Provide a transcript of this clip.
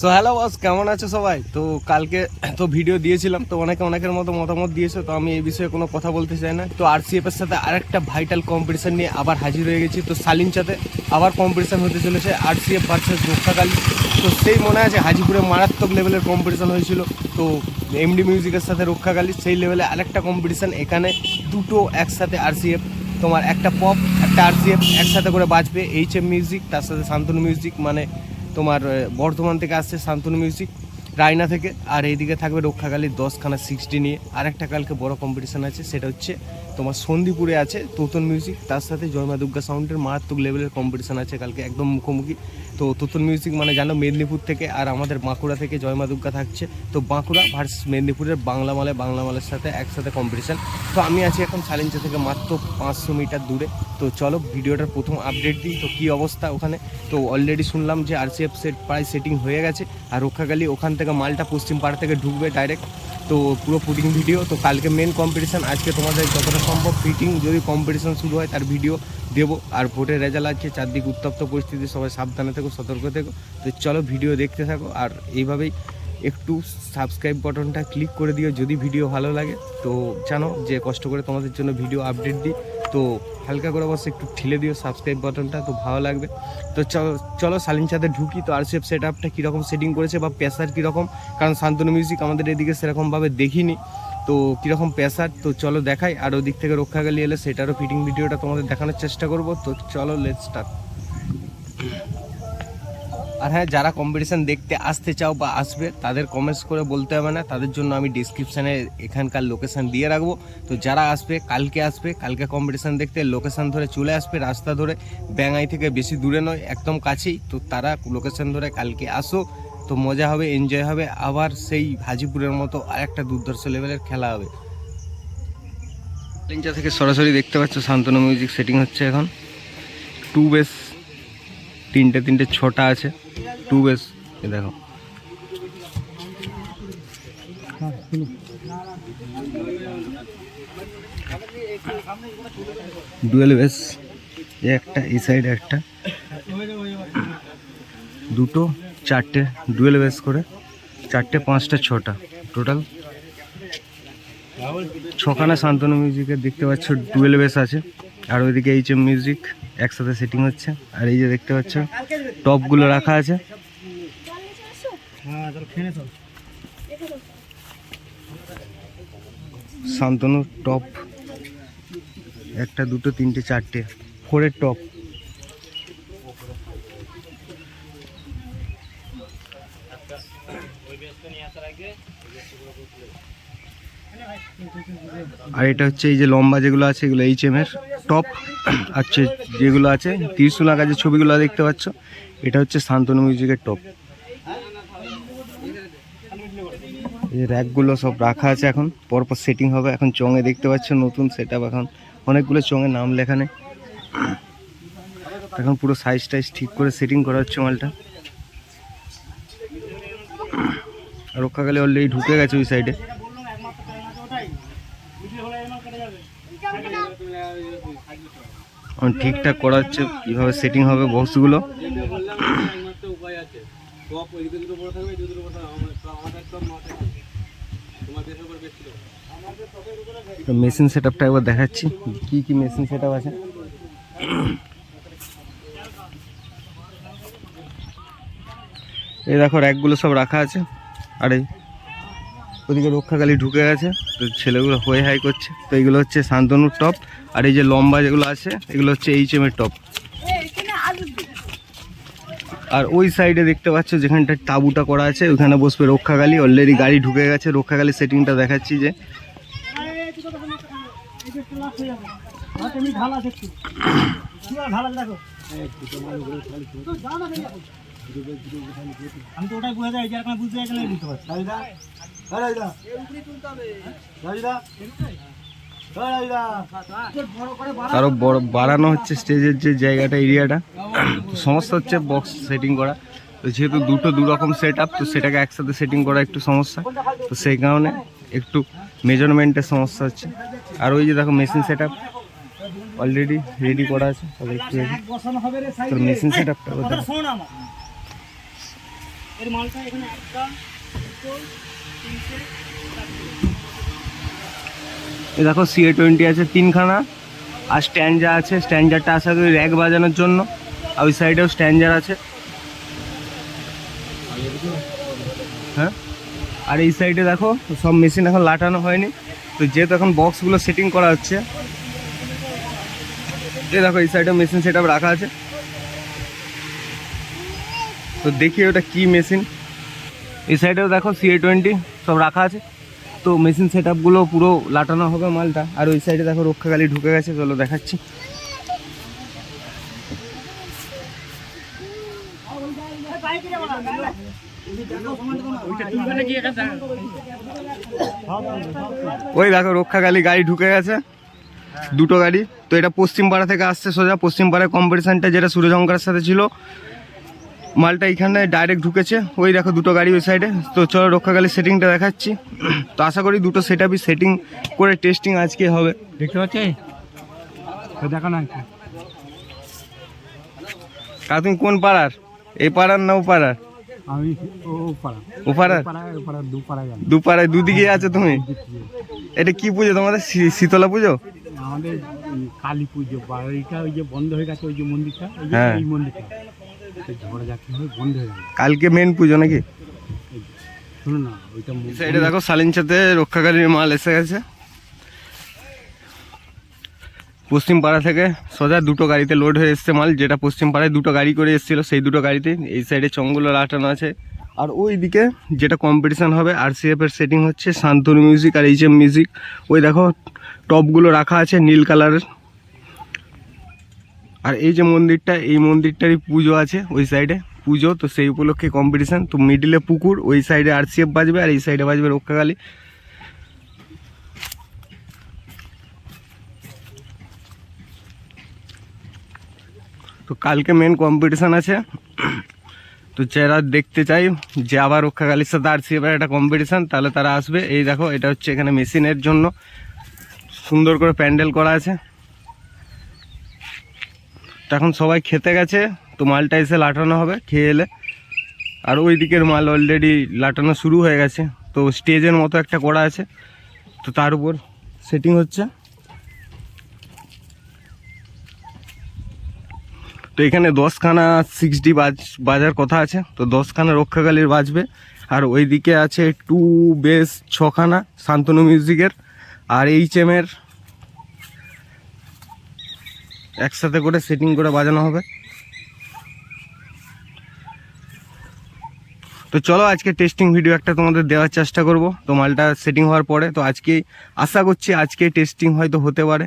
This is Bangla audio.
সো হ্যালো বস কেমন আছো সবাই? তো কালকে তো ভিডিও দিয়েছিলাম, তো অনেকে অনেকের মতো মতামত দিয়েছে, তো আমি এই বিষয়ে কোনো কথা বলতে চাই না। তো আরসিএফ এর সাথে আরেকটা ভাইটাল কম্পিটিশন নিয়ে আবার হাজির হয়ে গেছি, তো সালিনচাতে আবার কম্পিটিশন হতে চলেছে আরসিএফ ভার্সেস রক্ষাকালী। তো সেই মনে আছে, হাজিপুরে মারাত্মক লেভেলের কম্পিটিশন হয়েছিল, তো এমডি মিউজিকের সাথে রক্ষাকালী, সেই লেভেলে আরেকটা কম্পিটিশন এখানে দুটো একসাথে আরসিএফ তোমার একটা পপ একটা আরসিএফ একসাথে করে বাজবে এইচ এম মিউজিক তার সাথে শান্তনু মিউজিক মানে তোমার বর্ধমান থেকে আসছে শান্তনু মিউজিক, রায়না থেকে, আর এইদিকে থাকবে রক্ষাকালীর দশখানা সিক্সটি নিয়ে। আরেকটা কালকে বড় কম্পিটিশান আছে, সেটা হচ্ছে তোমার সন্দীপুরে আছে তোতন মিউজিক তার সাথে জয়মা দুর্গা সাউন্ডের মারাত্মক লেভেলের কম্পিটিশান আছে কালকে, একদম মুখোমুখি। তো তোতন মিউজিক মানে জানো মেদিনীপুর থেকে আর আমাদের বাঁকুড়া থেকে জয়মা দুর্গা থাকছে। তো বাঁকুড়া ভার্সেস মেদিনীপুরের বাংলা মালে, বাংলা মালের সাথে একসাথে কম্পিটিশন তো আমি আছি এখন সালেঞ্চা থেকে মাত্র পাঁচশো মিটার দূরে। তো চলো ভিডিওটার প্রথম আপডেট দিই। তো কী অবস্থা ওখানে? তো অলরেডি শুনলাম যে আরসিএফ সেট প্রায় সেটিং হয়ে গেছে। আর রক্ষাকালী ওখান থেকে মালটা পশ্চিম পাড়া থেকে ঢুকবে ডাইরেক্ট তো পুরো ফুটিং ভিডিও, তো কালকে মেন কম্পিটিশান আজকে তোমাদের যতটা সম্ভব ফিটিং যদি কম্পিটিশান শুরু হয় তার ভিডিও দেবো। আর ভোটের রেজাল্ট আছে, চারদিক উত্তপ্ত পরিস্থিতি, সবাই সাবধানে থেকো, সতর্ক থেকো। তো চলো ভিডিও দেখতে থাকো, আর এইভাবেই একটু সাবস্ক্রাইব বাটনটা ক্লিক করে দিও যদি ভিডিও ভালো লাগে। তো জানো যে কষ্ট করে তোমাদের জন্য ভিডিও আপডেট দিই। তো হালকা করে অবশ্যই একটু ঠেলে দিও সাবস্ক্রাইব বাটনটা তো ভালো লাগবে। তো চলো সালিন সালিনচাঁদে ঢুকি, তো আর সেফ সেট আপটা কীরকম সেটিং করেছে বা প্রেসার কীরকম? কারণ শান্তনু মিউজিক আমাদের এদিকে সেরকমভাবে দেখিনি। তো কীরকম প্রেসার তো চলো দেখাই। আর ওদিক থেকে রক্ষা গেলে এলে সেটারও ফিটিং ভিডিওটা তোমাদের দেখানোর চেষ্টা করব। তো চলো লেট স্টার্ট আর হ্যাঁ যারা কম্পিটিশান দেখতে আসতে চাও বা আসবে, তাদের কমেন্টস করে বলতে হবে না। তাদের জন্য আমি ডিসক্রিপশানে এখানকার লোকেশান দিয়ে রাখব। তো যারা আসবে, কালকে আসবে, কালকে কম্পিটিশান দেখতে লোকেশান ধরে চলে আসবে, রাস্তা ধরে ব্যাঙাই থেকে বেশি দূরে নয়, একদম কাছেই। তো তারা লোকেশান ধরে কালকে আসো, তো মজা হবে এনজয় হবে। আবার সেই হাজিপুরের মতো আরেকটা দুর্ধর্ষ লেভেলের খেলা হবে। থেকে সরাসরি দেখতে পাচ্ছ, শান্তনু মিউজিক সেটিং হচ্ছে এখন। টু বেস তিনটে তিনটে, ছটা আছে। টু বেস দেখো। ডুয়েল বেস একটা, এই সাইডে একটা। দুটো, চারটে ডুয়েল বেস করে। চারটে, পাঁচটা, ছটা। টোটাল ছখানা শান্তনু মিউজিকের দেখতে পাচ্ছ ডুয়েল বেস আছে। আর ওইদিকে এইচ এম মিউজিক একসাথে সেটিং হচ্ছে। আর এই যে দেখতে পাচ্ছ টপগুলো রাখা আছে। শান্তনু টপ একটা, দুটো, তিনটে, চারটে ফোরের টপ আর এটা হচ্ছে এই যে লম্বা যেগুলো আছে, এগুলো এইচ এম এর। টপ যে- যেগুলো আছে, ত্রিশুল যে ছবিগুলো দেখতে পাচ্ছ। এটা হচ্ছে শান্তনু মিউজিকের টপ। এই র্যাকগুলো সব রাখা আছে এখন। পরপর সেটিং হবে। এখন চঙে দেখতে পাচ্ছ, নতুন সেট এখন। অনেকগুলো চঙে নাম লেখা নেই। এখন পুরো সাইজ টাইজ ঠিক করে সেটিং করা হচ্ছে মালটা। রক্ষাকালে অলরেডি ঢুকে গেছে ওই সাইডে ঠিকঠাক করা হচ্ছে কীভাবে সেটিং হবে বক্সগুলো? মেশিন সেট আপটা একবার দেখাচ্ছি, কি কি মেশিন সেট আছে? এই দেখো র্যাকগুলো সব রাখা আছে, আর এই ওদিকে রক্ষাকালী ঢুকে গেছে, তো ছেলেগুলো হয়ে হাই করছে। তো এইগুলো হচ্ছে শান্তনুর টপ, আর এই যে লম্বা যেগুলো আছে, এগুলো হচ্ছে এইচ এম এর টপ। আর ওই সাইডে দেখতে পাচ্ছ যেখানটা তাঁবুটা করা আছে, ওখানে বসবে রক্ষাকালী অলরেডি গাড়ি ঢুকে গেছে রক্ষাকালী সেটিংটা দেখাচ্ছি যে। আমি তো ওটাই বুঝে যাই যে এখন বুঝতে পারছি আরও বড় বাড়ানো হচ্ছে স্টেজের যে জায়গাটা এরিয়াটা। তো সমস্যা হচ্ছে বক্স সেটিং করা। তো যেহেতু দুটো দু রকম সেট আপ তো সেটাকে একসাথে সেটিং করা একটু সমস্যা। তো সেই কারণে একটু মেজারমেন্টের সমস্যা হচ্ছে। আর ওই যে দেখো machine set up already ready করা আছে। তবে একটু তোর মেশিন সেট আপটা এর মালটা এখানে একটা এই দেখো সিএ টোয়েন্টি আছে তিনখানা, আর স্ট্যান্ডার আছে। স্ট্যান্ডারটা আশা করি র্যাক বাজানোর জন্য, আর ওই সাইডেও স্ট্যান্ডার আছে। হ্যাঁ? আর এই সাইডে দেখো, সব মেশিন এখন লাটানো হয়নি। তো যেহেতু এখন বক্সগুলো সেটিং করা হচ্ছে এই দেখো, এই সাইডে মেশিন সেট রাখা আছে। তো দেখি ওটা কি মেশিন এই সাইডেও দেখো সিএ টোয়েন্টি সব রাখা আছে। তো মেশিন সেট আপগুলো পুরো লাটানো হবে মালটা। আর ওই সাইডে দেখো রক্ষাকালী ঢুকে গেছে, চলো দেখাচ্ছি। ওই দেখো রক্ষাকালী গাড়ি ঢুকে গেছে, দুটো গাড়ি। তো এটা পশ্চিমপাড়া থেকে আসছে সোজা। পশ্চিমপাড়ায় কম্পিটিশনটা যেটা সূর্যশঙ্করের সাথে ছিল মালটা এখানে ডাইরেক্ট ঢুকেছে। ওই দেখো দুটো গাড়ি ওই সাইডে তো চলো রক্ষাকালী সেটিংটা দেখাচ্ছি। তো আশা করি দুটো সেট আপই সেটিং করে টেস্টিং আজকে হবে। দেখতে পাচ্ছি? দেখো না আর তুমি কোন পাড়ার? এই পাড়ার না ও পাড়ার? আমি ও পাড়ার? পাড়া দু পাড়ায় দুদিকে আছে তুমি? এটা কি পুজো তোমাদের? শীতলা পুজো? আমাদের কালী পুজো বাড়িটা ওই যে বন্ধ হয়ে গেছে ওই যে মন্দিরটা ওই যে। এই মন্দিরটা। কালকে মেন পুজো নাকি? সাইডে দেখো সালিনচাতে রক্ষাকালীর মাল এসে গেছে। পশ্চিম পাড়া থেকে সোজা দুটো গাড়িতে লোড হয়ে এসছে মাল যেটা পশ্চিম পাড়ায় দুটো গাড়ি করে এসেছিল সেই দুটো গাড়িতে। এই সাইডে চঙ্গুলো লাটানো আছে। আর ওই দিকে যেটা কম্পিটিশান হবে আর এর সেটিং হচ্ছে শান্তনু মিউজিক আর এইচ এম মিউজিক ওই দেখো টপগুলো রাখা আছে নীল কালারের আর এই যে মন্দিরটা, এই মন্দিরটারই পুজো আছে ওই সাইডে পুজো তো সেই উপলক্ষে কম্পিটিশান তো মিডিলে পুকুর, ওই সাইডে আর আরসিএফ বাজবে আর এই সাইডে বাজবে রক্ষাকালী তো কালকে মেন কম্পিটিশান আছে। তো যারা দেখতে চাই যে আবার রক্ষাকালীর সাথে আরসিএফ এর একটা কম্পিটিশান তাহলে তারা আসবে। এই দেখো, এটা হচ্ছে এখানে মেশিনের জন্য। সুন্দর করে প্যান্ডেল করা আছে। তো এখন সবাই খেতে গেছে, তো মালটা এসে লাটানো হবে, খেয়ে এলে। আর ওই দিকের মাল অলরেডি লাটানো শুরু হয়ে গেছে, তো স্টেজের মতো একটা করা আছে, তো তার উপর সেটিং হচ্ছে। তো এখানে দশখানা সিক্স ডি বাজ, বাজার কথা আছে, তো দশখানা রক্ষাকালীর বাজবে। আর ওই দিকে আছে টু বেস ছখানা শান্তনু মিউজিকের আর এইচ এমের একসাথে করে সেটিং করে বাজানো হবে। তো চলো আজকে টেস্টিং ভিডিও একটা তোমাদের দেওয়ার চেষ্টা করব। তো মালটা সেটিং হওয়ার পরে, তো আজকেই আশা করছি আজকে টেস্টিং হয়তো হতে পারে।